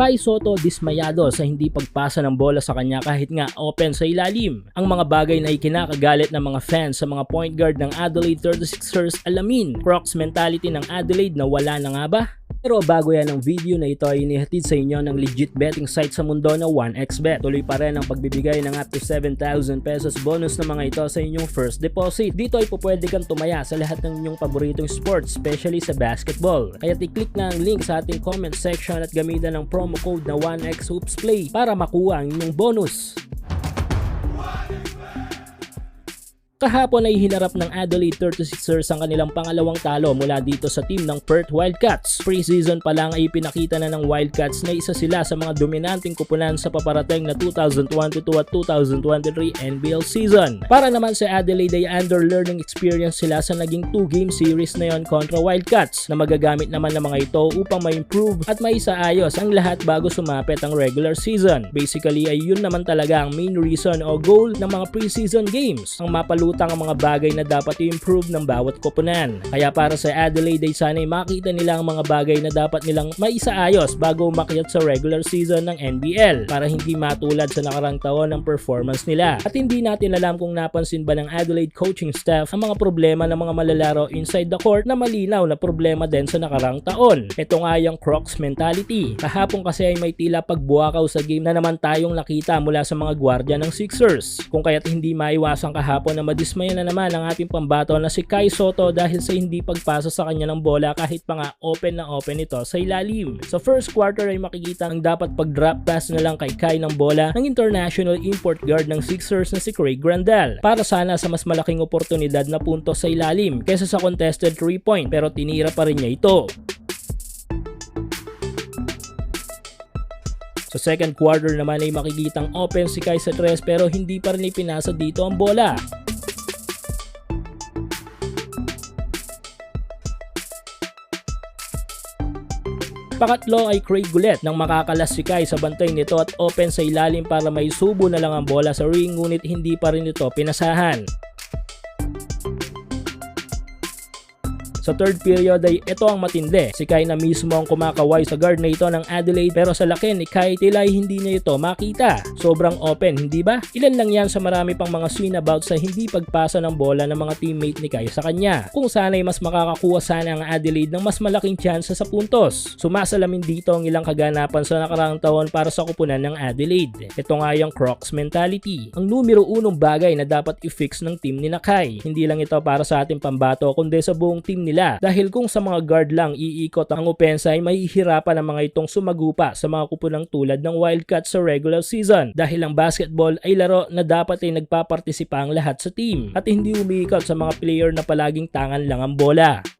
Kai Soto dismayado sa hindi pagpasa ng bola sa kanya kahit nga open sa ilalim. Ang mga bagay na ikinakagalit ng mga fans sa mga point guard ng Adelaide 36ers alamin. Crocs mentality ng Adelaide na wala na nga ba? Pero bago yan ang video na ito ay inihatid sa inyo ng legit betting site sa mundo na 1xBet. Tuloy pa rin ang pagbibigay ng up to 7,000 pesos bonus na mga ito sa inyong first deposit. Dito ay pupwede kang tumaya sa lahat ng inyong paboritong sports, especially sa basketball. Kaya i-click na ang link sa ating comment section at gamitan ng promo code na 1xhoopsplay para makuha ang inyong bonus. Kahapon ay hinarap ng Adelaide 36ers ang kanilang pangalawang talo mula dito sa team ng Perth Wildcats. Preseason pa lang ay pinakita na ng Wildcats na isa sila sa mga dominanting kupunan sa paparating na 2022 at 2023 NBL season. Para naman sa Adelaide ay under learning experience sila sa naging 2-game series na yon kontra Wildcats na magagamit naman ng mga ito upang ma-improve at maisaayos ang lahat bago sumapit ang regular season. Basically ay yun naman talaga ang main reason o goal ng mga preseason games. Ang mapalutang ang mga bagay na dapat i-improve ng bawat koponan. Kaya para sa Adelaide ay sana'y makita nila ang mga bagay na dapat nilang maisaayos bago umakyat sa regular season ng NBL para hindi matulad sa nakarang taon ng performance nila. At hindi natin alam kung napansin ba ng Adelaide coaching staff ang mga problema ng mga malalaro inside the court na malinaw na problema din sa nakarang taon. Ito nga yung Crocs mentality. Kahapon kasi ay may tila pagbuwakaw sa game na naman tayong nakita mula sa mga gwardya ng Sixers. Kung kaya't hindi maiwasan kahapon na madismaya na naman ang ating pambato na si Kai Soto dahil sa hindi pagpasa sa kanya ng bola kahit pa nga open na open ito sa ilalim. Sa first quarter ay makikita ang dapat pag-drop pass na lang kay Kai ng bola ng international import guard ng Sixers na si Craig Grandal para sana sa mas malaking oportunidad na punto sa ilalim kaysa sa contested 3 point pero tinira pa rin niya ito. Sa second quarter naman ay makikitang open si Kai sa 3 pero hindi pa rin ipinasa dito ang bola. Pakatlo ay Craig Goulet nang makakalas si Kai sa bantay nito at open sa ilalim para may subo na lang ang bola sa ring ngunit hindi pa rin ito pinasahan. Sa third period ay ito ang matindi. Si Kai na mismo ang kumakaway sa guard na ito ng Adelaide pero sa laki ni Kai tila ay hindi niya ito makita. Sobrang open, hindi ba? Ilan lang yan sa marami pang mga swing about sa hindi pagpasa ng bola ng mga teammate ni Kai sa kanya. Kung sana'y mas makakakuha sana ang Adelaide ng mas malaking tsansa sa puntos. Sumasalamin dito ang ilang kaganapan sa nakaraang taon para sa kupunan ng Adelaide. Ito nga yung Crocs mentality. Ang numero unong bagay na dapat i-fix ng team ni Kai. Hindi lang ito para sa ating pambato kundi sa buong team nila dahil kung sa mga guard lang iikot ang opensa ay mahihirapan ang mga itong sumagupa sa mga kupunang tulad ng Wildcats sa regular season. Dahil ang basketball ay laro na dapat ay nagpapartisipa ang lahat sa team. At hindi umiikot sa mga player na palaging tangan lang ang bola.